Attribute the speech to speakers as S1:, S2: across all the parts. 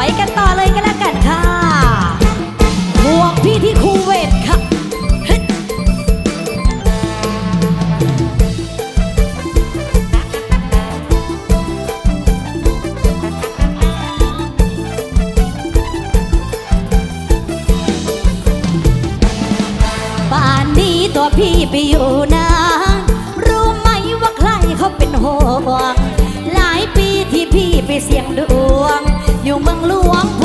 S1: ไปกันต่อเลยกันแล้วกันค่ะหมวกพี่ที่คูเวตค่ะป่านนี้ตัวพี่ไปอยู่นะรู้ไหมว่าใครเขาเป็นห่วงหลายปีที่พี่ไปเสี่ยงดวง 路网。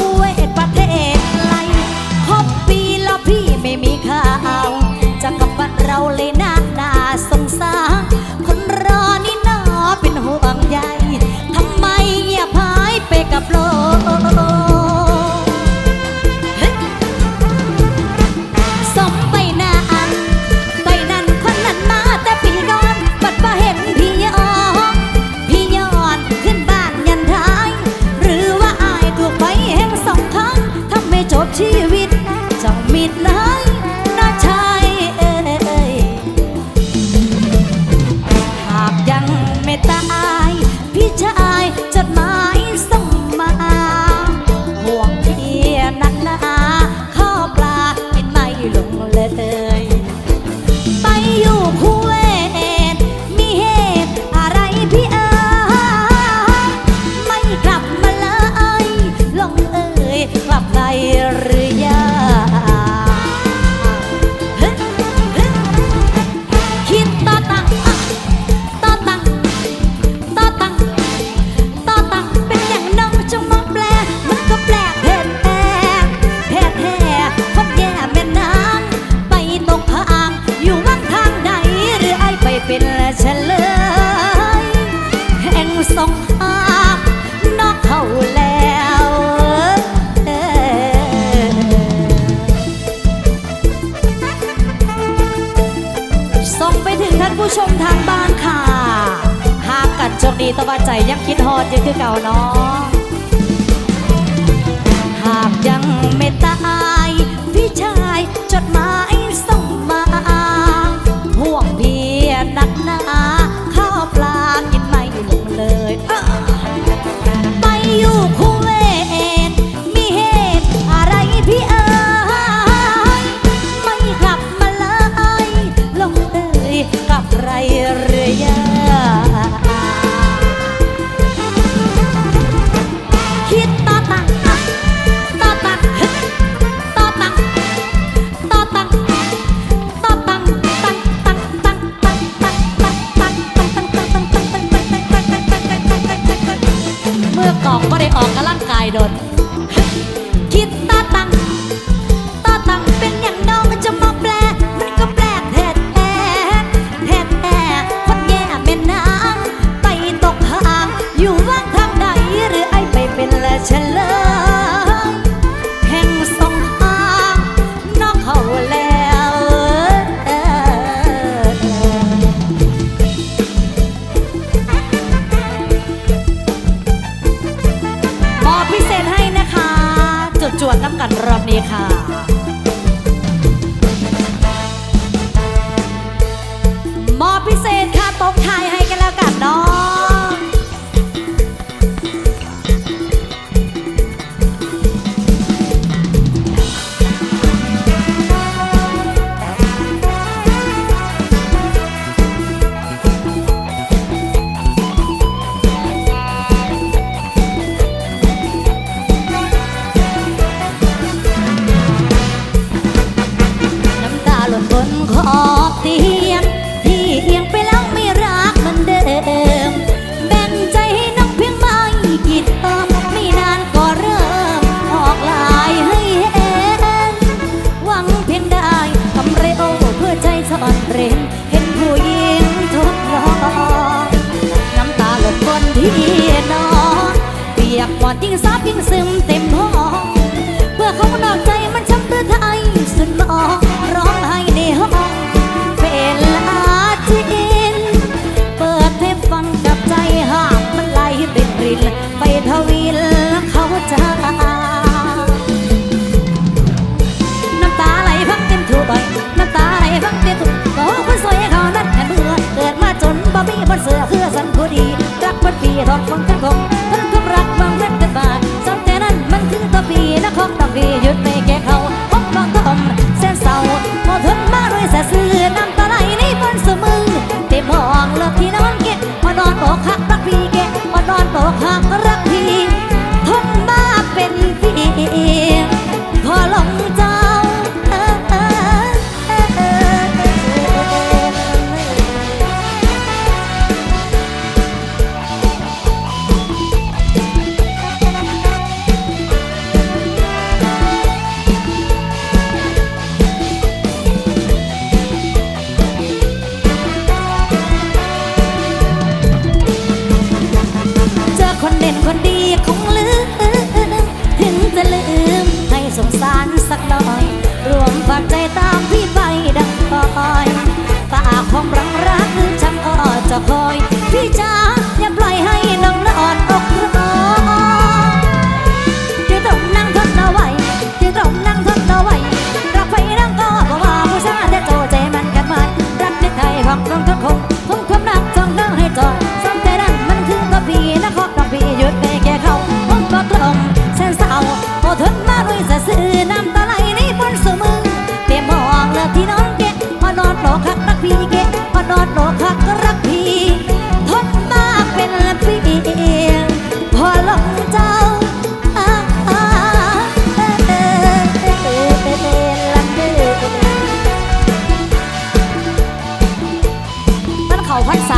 S1: ส่ยังคิดฮอดอยู่คือเก่าน้อหากยังไม่ตาย 好拍手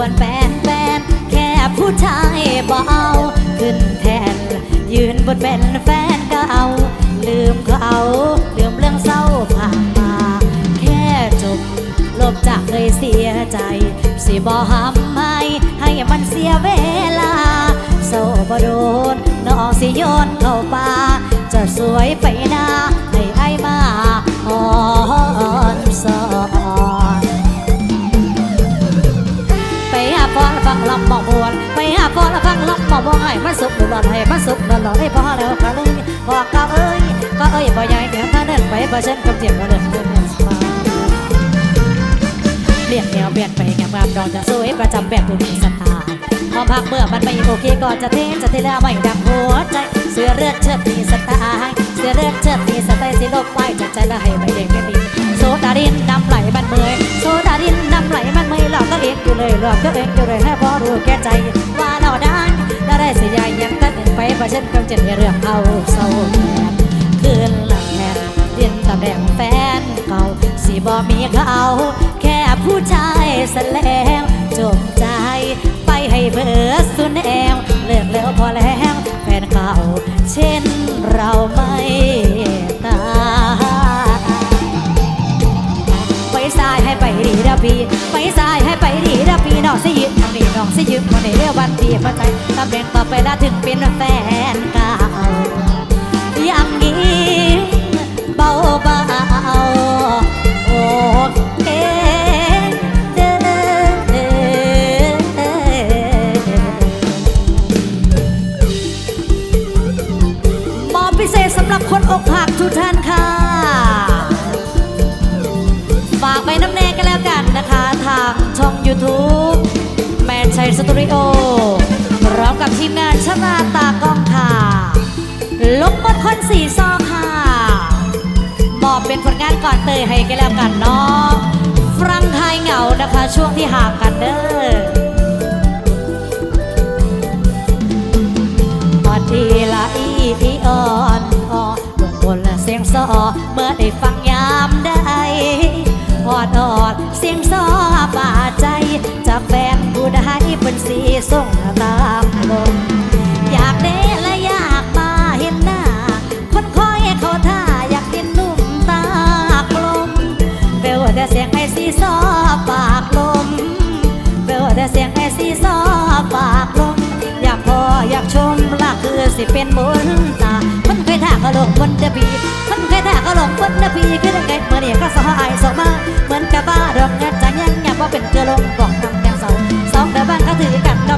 S1: สิควรแฟนแฟนแค่ผู้ชายเบาขึ้นแทน ยืนบนเป็นแฟนเก่าลืมเขาลืมเรื่องเศร้าผ่านมา แค่จบลบจากเคยเสียใจ สิบอห้ำไม่ให้มันเสียเวลาโซบโดนน้องสิโยนเข้าป่าจะสวยไปหน้าให้ไอ้มาอ่อ บอกมวนให้มันสุกหลอนให้มันสุกหลอนให้พอแล้วก็เลยพอก็เอ้ยก็เอ้ยบ่ใหญ่เดี๋ยวถ้าเดินไปบ่เช่นกับเทียมก็เดินเดินเดินสบายเปลี่ยนแนวเปียนไปงามงามดอนจะสวยประจำแบบทุกสไตล์พอพักเมื่อมันไม่โอเคก็จะเทจะเทแล้วไม่ดังหัวใจเสื้อเลือดเชิดมีสไตล์เสื้อเลือดเชิดมีสไตล์สิลบไปจากใจละให้ไม่เด็กไม่ดีโซดาดินน้ำไหลมันเมยโซดาดินน้ำไหลมันเมยหลอกก็เองอยู่เลยหลอกก็เองอยู่เลยให้พอรู้แก่ใจ ว่าเราได้ถ้าได้เสียใหญ่ยังตัดไปประชันกับเจ็ดเรื่องเอาเศร้าแทนคืนหลังแทนเรียนตำแหน่งแฟนเก่าสิบอมีเขาแค่ผู้ชายแสลงจบใจ ไปให้เบิดสุนแอวเลิกแล้วพอแล้วแฟนเก่าเช่นเราไม่ตายไปซ้ายให้ไปดีนะพีไปซ้ายให้ไปดีนะพีนองน้องสิยืน น้องสิยืมวันนี้เรียกวันดีพอใจตำแหน่งต่อไปแล้วถึงเป็นแฟนเก่าอย่างนี้เบาเบาโอเคเด้อมอบพิเศษสำหรับคนอกหักทุกท่านค่ะฝากไปน้ำแนงกันแล้วกันนะคะ ทางช่อง YouTube สตูดิโอพร้อมกับทีมงานชนาตากล้องค่ะลงบนคนสีซอค่ะมอบเป็นผลงานก่อนเตยให้กันแล้วกันเนาะฟรังไทยเหงานะคะช่วงที่ห่างกันเด้อพอดีละอีอีอ่อนออลงบนละเสียงซอเมื่อได้ฟังยา สีส่งตามลมอยากเด้และอยากมาเห็นหน้า คนคอยเขาท่าอยากเห็นหนุ่มตากลมเบลแต่เสียงไอซีซอปากลมเบลแต่เสียงไอซีซอปากลม อยากพออยากชมละคือสิเป็นบุญตาคนเคยท่าก็ลงบนเดบีคนเคยท่าก็ลงบนเดบีคือได้ไงเมื่อนี่ก็สอไอสองมาเหมือนกับบ้าดอกเงินจะยังอยากว่าเป็นเกลือลงบอก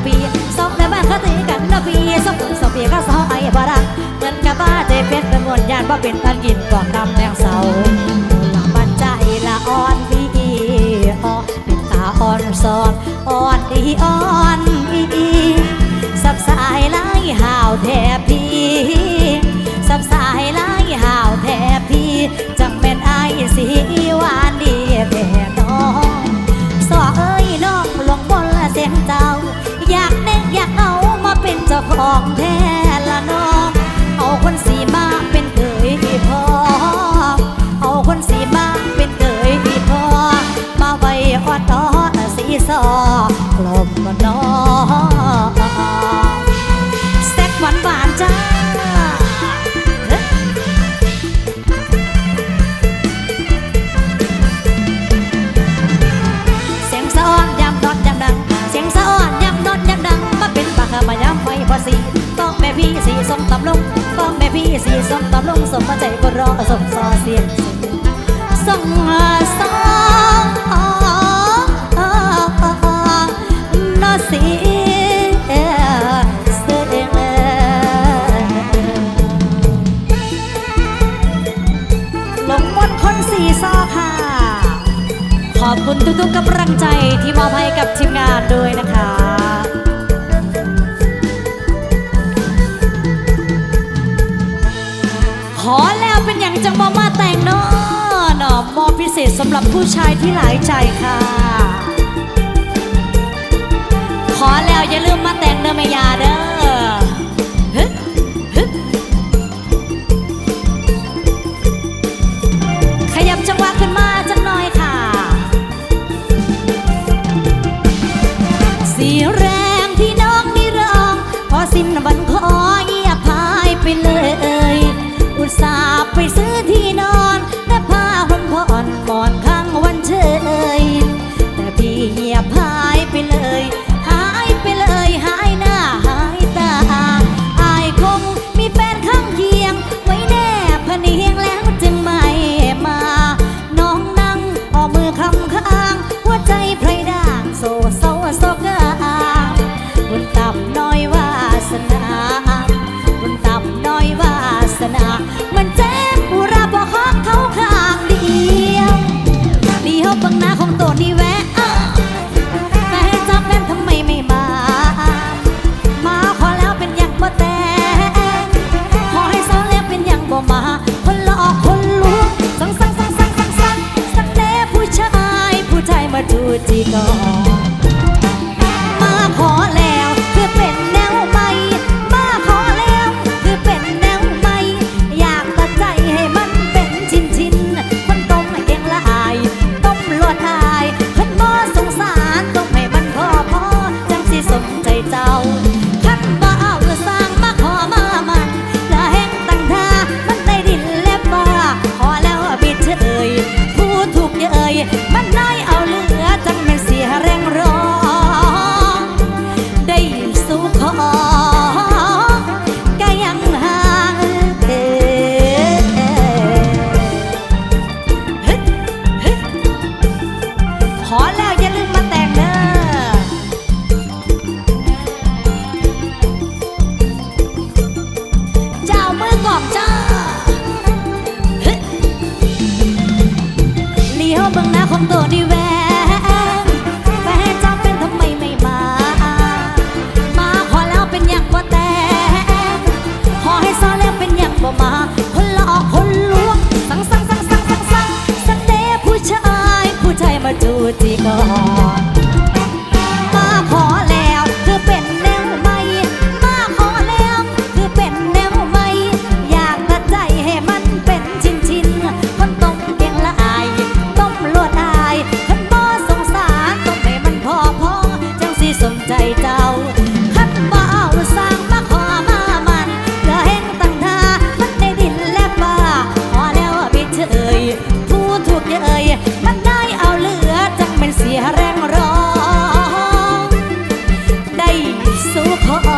S1: ปีสองเดือบ้านเขาตีกันดอกบีสองสองปีก็สอไอ้บารักเหมือนกับบ้าเจเป็นเป็นมวลยานว่าเป็นตันกินบอกนำแดงเสาละมันใจละอ่อนดีอ่อเป็นตาอ่อนสอนอ่อนดีอ่อนอีสับสายไล่ห่าวแทบพี่ พี่สีส้มตำลงต้องแม่พี่สีส้มตำลงสมมาใจก็รอส่งซอเสียงส่งสองนอสีเสียงลงมนต์คนสีซอค่ะ ขอบคุณทุกๆกำลังใจที่มอบให้กับทีมงานด้วยนะคะ ษสำหรับผู้ชายที่หลายใจค่ะ ขอแล้วอย่าลืมมาแต่งเด้อแม่ยาเด้อ สิก่อน ก่อนมาขอแล้วคือเป็นแนวใหม่มาขอแล้วคือเป็นแนวใหม่อยากกระใจให้มันเป็นชิ้นชิ้นๆคนต้มเก่งละอายต้มลวดอายคนบ่สงสารต้มให้มันพอพอจังสิสมใจเจ้าคันบ่เอาสร้างมาขอมามันเหลือแห้งตั้งท่ามันในดินและป่าขอแล้วบิดเฉยผู้ถูกเยยมัน สู่ข